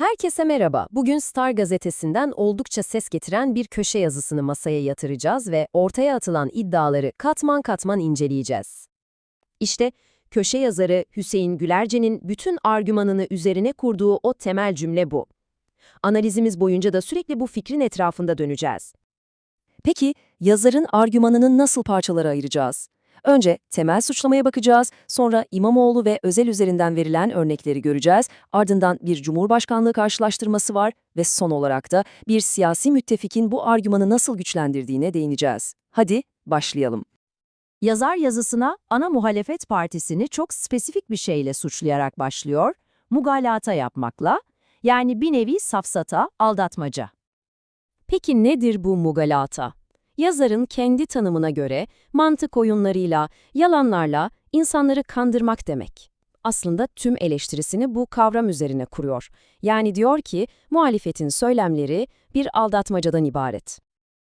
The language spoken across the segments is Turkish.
Herkese merhaba. Bugün Star gazetesinden oldukça ses getiren bir köşe yazısını masaya yatıracağız ve ortaya atılan iddiaları katman katman inceleyeceğiz. İşte köşe yazarı Hüseyin Gülerce'nin bütün argümanını üzerine kurduğu o temel cümle bu. Analizimiz boyunca da sürekli bu fikrin etrafında döneceğiz. Peki yazarın argümanını nasıl parçalara ayıracağız? Önce temel suçlamaya bakacağız, sonra İmamoğlu ve Özel üzerinden verilen örnekleri göreceğiz, ardından bir Cumhurbaşkanlığı karşılaştırması var ve son olarak da bir siyasi müttefikin bu argümanı nasıl güçlendirdiğine değineceğiz. Hadi başlayalım. Yazar yazısına ana muhalefet partisini çok spesifik bir şeyle suçlayarak başlıyor, mugalata yapmakla, yani bir nevi safsata, aldatmaca. Peki nedir bu mugalata? Yazarın kendi tanımına göre mantık oyunlarıyla, yalanlarla insanları kandırmak demek. Aslında tüm eleştirisini bu kavram üzerine kuruyor. Yani diyor ki muhalefetin söylemleri bir aldatmacadan ibaret.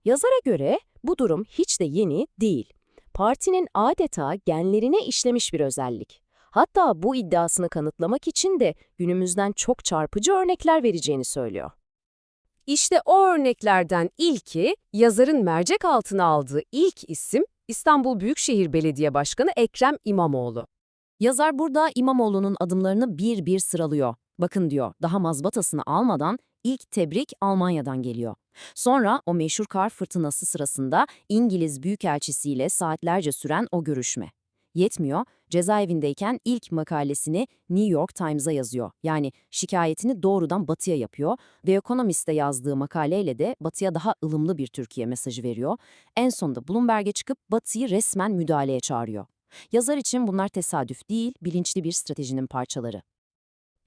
Yazara göre bu durum hiç de yeni değil. Partinin adeta genlerine işlemiş bir özellik. Hatta bu iddiasını kanıtlamak için de günümüzden çok çarpıcı örnekler vereceğini söylüyor. İşte o örneklerden ilki, yazarın mercek altına aldığı ilk isim İstanbul Büyükşehir Belediye Başkanı Ekrem İmamoğlu. Yazar burada İmamoğlu'nun adımlarını bir bir sıralıyor. Bakın diyor, daha mazbatasını almadan ilk tebrik Almanya'dan geliyor. Sonra o meşhur kar fırtınası sırasında İngiliz Büyükelçisiyle saatlerce süren o görüşme. Yetmiyor, cezaevindeyken ilk makalesini New York Times'a yazıyor. Yani şikayetini doğrudan Batı'ya yapıyor. The Economist'te yazdığı makaleyle de Batı'ya daha ılımlı bir Türkiye mesajı veriyor. En sonunda Bloomberg'e çıkıp Batı'yı resmen müdahaleye çağırıyor. Yazar için bunlar tesadüf değil, bilinçli bir stratejinin parçaları.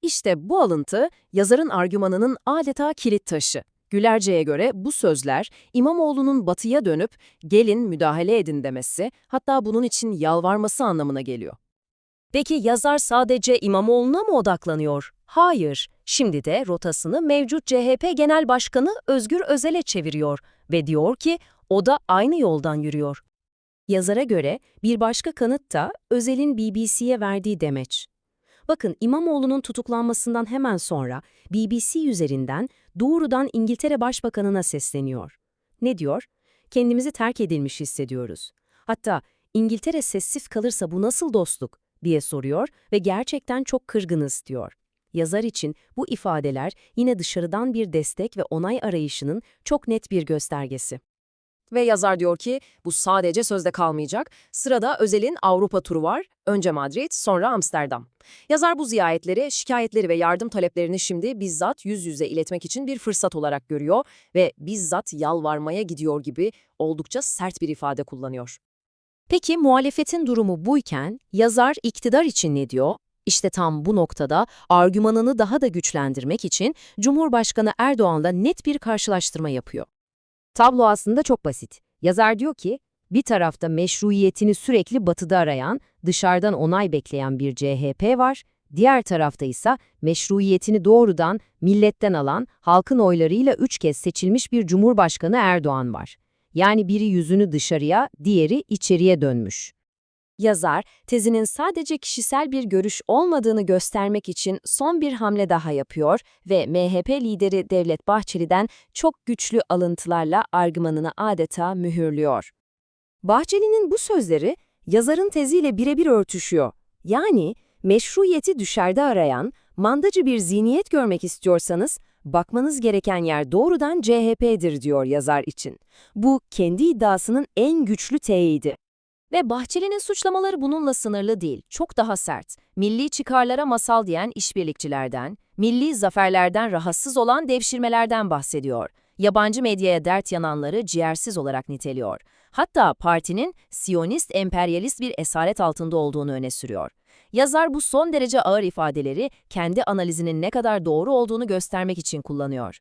İşte bu alıntı, yazarın argümanının adeta kilit taşı. Gülerce'ye göre bu sözler İmamoğlu'nun batıya dönüp gelin müdahale edin demesi, hatta bunun için yalvarması anlamına geliyor. Peki yazar sadece İmamoğlu'na mı odaklanıyor? Hayır, şimdi de rotasını mevcut CHP Genel Başkanı Özgür Özel'e çeviriyor ve diyor ki o da aynı yoldan yürüyor. Yazara göre bir başka kanıt da Özel'in BBC'ye verdiği demeç. Bakın İmamoğlu'nun tutuklanmasından hemen sonra BBC üzerinden doğrudan İngiltere Başbakanı'na sesleniyor. Ne diyor? Kendimizi terk edilmiş hissediyoruz. Hatta İngiltere sessiz kalırsa bu nasıl dostluk diye soruyor ve gerçekten çok kırgınız diyor. Yazar için bu ifadeler yine dışarıdan bir destek ve onay arayışının çok net bir göstergesi. Ve yazar diyor ki bu sadece sözde kalmayacak. Sırada Özel'in Avrupa turu var. Önce Madrid, sonra Amsterdam. Yazar bu ziyaretleri, şikayetleri ve yardım taleplerini şimdi bizzat yüz yüze iletmek için bir fırsat olarak görüyor ve bizzat yalvarmaya gidiyor gibi oldukça sert bir ifade kullanıyor. Peki muhalefetin durumu buyken yazar iktidar için ne diyor? İşte tam bu noktada argümanını daha da güçlendirmek için Cumhurbaşkanı Erdoğan'la net bir karşılaştırma yapıyor. Tablo aslında çok basit. Yazar diyor ki, bir tarafta meşruiyetini sürekli batıda arayan, dışarıdan onay bekleyen bir CHP var, diğer tarafta ise meşruiyetini doğrudan milletten alan, halkın oylarıyla üç kez seçilmiş bir Cumhurbaşkanı Erdoğan var. Yani biri yüzünü dışarıya, diğeri içeriye dönmüş. Yazar, tezinin sadece kişisel bir görüş olmadığını göstermek için son bir hamle daha yapıyor ve MHP lideri Devlet Bahçeli'den çok güçlü alıntılarla argümanını adeta mühürlüyor. Bahçeli'nin bu sözleri yazarın teziyle birebir örtüşüyor. Yani meşruiyeti düşerde arayan, mandacı bir zihniyet görmek istiyorsanız, bakmanız gereken yer doğrudan CHP'dir diyor yazar için. Bu kendi iddiasının en güçlü teyidi. Ve Bahçeli'nin suçlamaları bununla sınırlı değil, çok daha sert. Milli çıkarlara masal diyen işbirlikçilerden, milli zaferlerden rahatsız olan devşirmelerden bahsediyor. Yabancı medyaya dert yananları ciğersiz olarak niteliyor. Hatta partinin siyonist emperyalist bir esaret altında olduğunu öne sürüyor. Yazar bu son derece ağır ifadeleri kendi analizinin ne kadar doğru olduğunu göstermek için kullanıyor.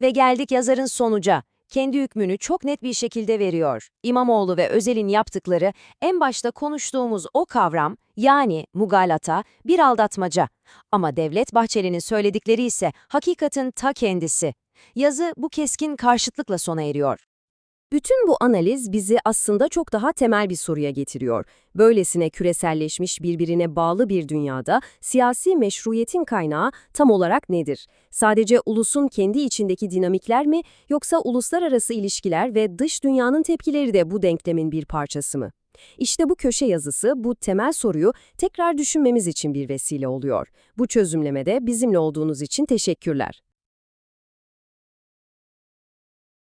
Ve geldik yazarın sonuca kendi hükmünü çok net bir şekilde veriyor. İmamoğlu ve Özel'in yaptıkları en başta konuştuğumuz o kavram yani mugalata bir aldatmaca. Ama Devlet Bahçeli'nin söyledikleri ise hakikatin ta kendisi. Yazı bu keskin karşıtlıkla sona eriyor. Bütün bu analiz bizi aslında çok daha temel bir soruya getiriyor. Böylesine küreselleşmiş birbirine bağlı bir dünyada siyasi meşruiyetin kaynağı tam olarak nedir? Sadece ulusun kendi içindeki dinamikler mi yoksa uluslararası ilişkiler ve dış dünyanın tepkileri de bu denklemin bir parçası mı? İşte bu köşe yazısı bu temel soruyu tekrar düşünmemiz için bir vesile oluyor. Bu çözümlemede bizimle olduğunuz için teşekkürler.